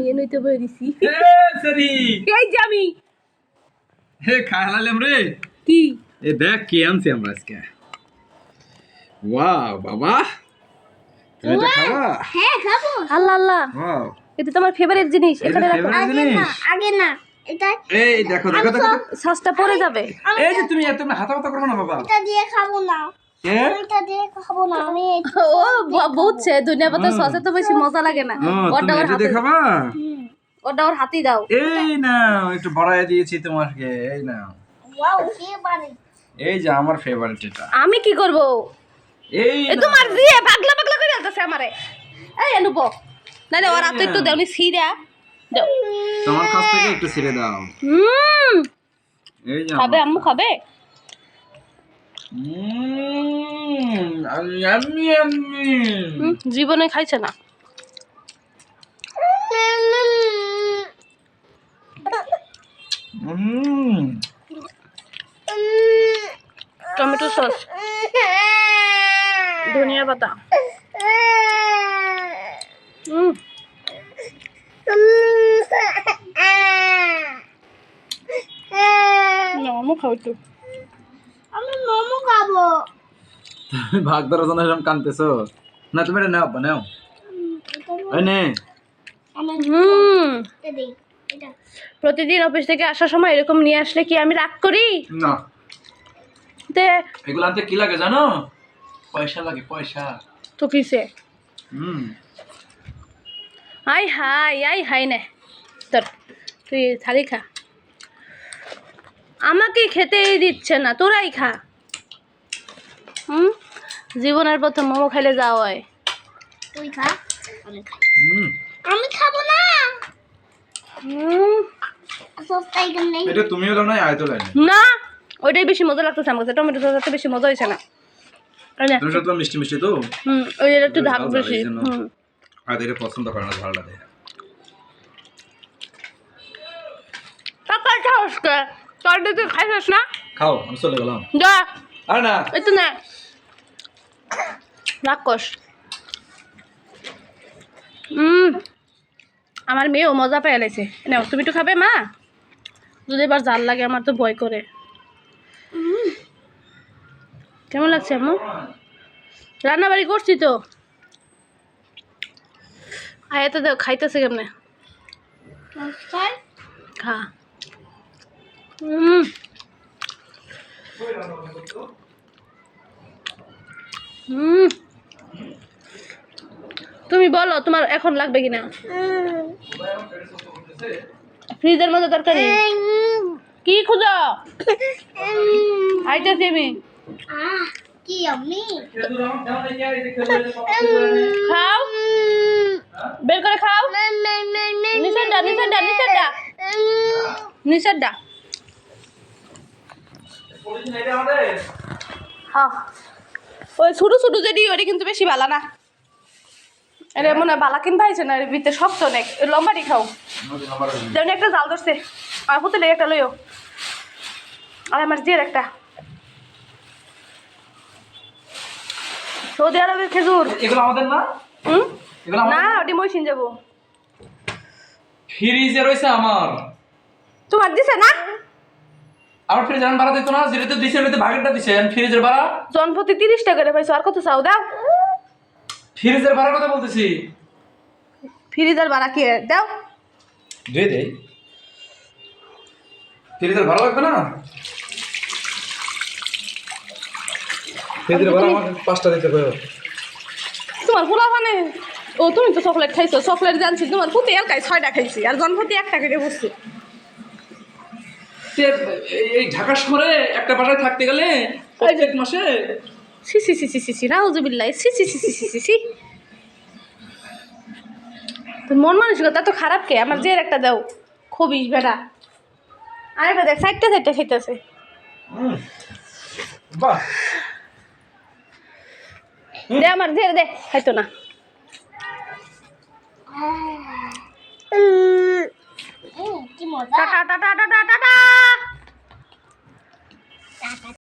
আমি এ নইতে বই দিছি। এ সরি এই যে আমি। হে খাইলাম রে। কি? এ দেখ কি আনছি আমরা আজকে। ওয়াও বাবা। তুমি এটা খাবা? হ্যাঁ খাব। আল্লাহ আল্লাহ। ওয়াও। এটা তোমার ফেভারিট জিনিস এখানে রাখো। আগে না আগে না এটা এই দেখো দেখো দেখো শ্বাসটা পড়ে যাবে। এই যে তুমি এত হাতা হাতা করবে না বাবা। এটা দিয়ে খাব না। ও ব- বুঝছে দুনিয়া পাতা সসে তো বেশি মজা লাগে না। ও ওটা ওর হাতে ওটা ওর হাতেই দাও। এই নাও একটু ভরাই দিয়েছি তোমাকে এই নাও। ওয়াও কে বারে এই যে আমার ফেভারিট এটা। আমি কি করব? এই তোমার দিয়ে পাগলা পাগলা করে আলতাছে আমারে। এই অনুপ না না ওর হাতে একটু দেওনি সিরা দাও। তোমার কাছ থেকে একটু ছেড়ে দাও। হুম। এই যে খাবে আম্মু খাবে? জীবনে খাইছে না। Tomato sauce. ধনিয়া পাতা। হুম। না আম্মু খাও একটু। আমি মোমো খাব তুমি ভাগ ধরার জন্য এরকম কানতেছো? না তুমি এটা নাও আব্বা, নাও। এই নে। প্রতিদিন অফিস থেকে আসার সময় এরকম নিয়ে আসলে কি আমি রাগ করি? না। তে এগুলো আনতে কি লাগে জানো? পয়সা লাগে পয়সা। তো কিসে? হুম। আই হাই আই হাই নে। তোর তুই থালি খা। আমাকে খেতেই দিচ্ছে না তোরাই খা। হুম? জীবনের প্রথম মোমো খাইলে যাওয়া হয়। তুই খা। আমি খাই। হুম। আমি খাব না। হুম, সস্তাই এটা তুমিও দাও না আয়তো লাইন না ওইটাই বেশি মজা লাগতেছে আমার কাছে। টমেটো বেশি মজা হয়েছে না। নে, তুমি সব মিষ্টি মিষ্টি তো। হুম ওই এটা একটু ওই বেশি। লাগে এই জন্য। হুম। আর এটা পছন্দ করে না ভালো লাগে টাকা খাওস কে? তোর দিকে খাইছিস না? খাও আমি চলে গেলাম। যা। আর না। এই তো না। রাক্ষস। আমার মেয়েও মজা পেয়ে এলেছে নাও তুমি একটু খাবে মা? যদি এবার জাল লাগে আমার তো ভয় করে। কেমন লাগছে আম্মু? রান্নাবাড়ি করছি তো। আয়াতে দেও খাইতেছে কেমনে? হুম হুম তুমি বলো তোমার এখন লাগবে কিনা? ফ্রিজের মধ্যে তরকারি? কি খুঁজো? আইতেছি আমি। আমি খাও। বের করে খাও। নিচের ডা নিচের ডা হ্যাঁ। ওই ছোটো ছোটো যেটি ওটা কিন্তু বেশি ভালো না। এটা মনে হয় বালা কিন পাইছে না? ভিতরে শক্ত অনেক। লম্বাটি খাও যেমন একটা জাল ধরছে। আর হতে লেগে একটা লইও। আর আমার জিয়ের একটা। সৌদি আরবের খেজুর। এগুলো আমাদের না? হুম? না ওটি মইসিন যাব। ফ্রিজে রয়েছে আমার। তোমার দিছে না? আমার ফ্রিজ আমি ভাড়া দিত না যেটা দিছে ভাগেরটা দিছে। ফ্রিজের ভাড়া? জনপ্রতি তিরিশ টাকা করে পাইছো আর কত চাও? দাও। ফ্রিজের ভাড়ার কথা বলতেছি। ফ্রিজার ভাড়া কি? দাও। দিয়ে দেই ফ্রিজের ভাড়া লাগবে না? ফ্রিজের ভাড়া আমাকে পাঁচটা দিতে কয়ো তোমার পোলা মানে ও তুমি তো চকলেট খাইছো। চকলেট জানছি তোমার প্রতি এলাকায় ছয়টা খাইছি আর জনপ্রতি একটা করে বসছি। এই ঢাকা শহরে একটা বাসায় থাকতে গেলে প্রত্যেক মাসে সি সি সি সি সি সি রাহুজুবিল্লাহ সি সি সি সি সি সি সি মন মানসিকতা তো খারাপ কে আমার যে একটা দাও খবিস বেটা আরেকটা দেখ সাইডটা সাইডটা খাইতেছে দে আমার যে দে খাইতো না টাটা টাটা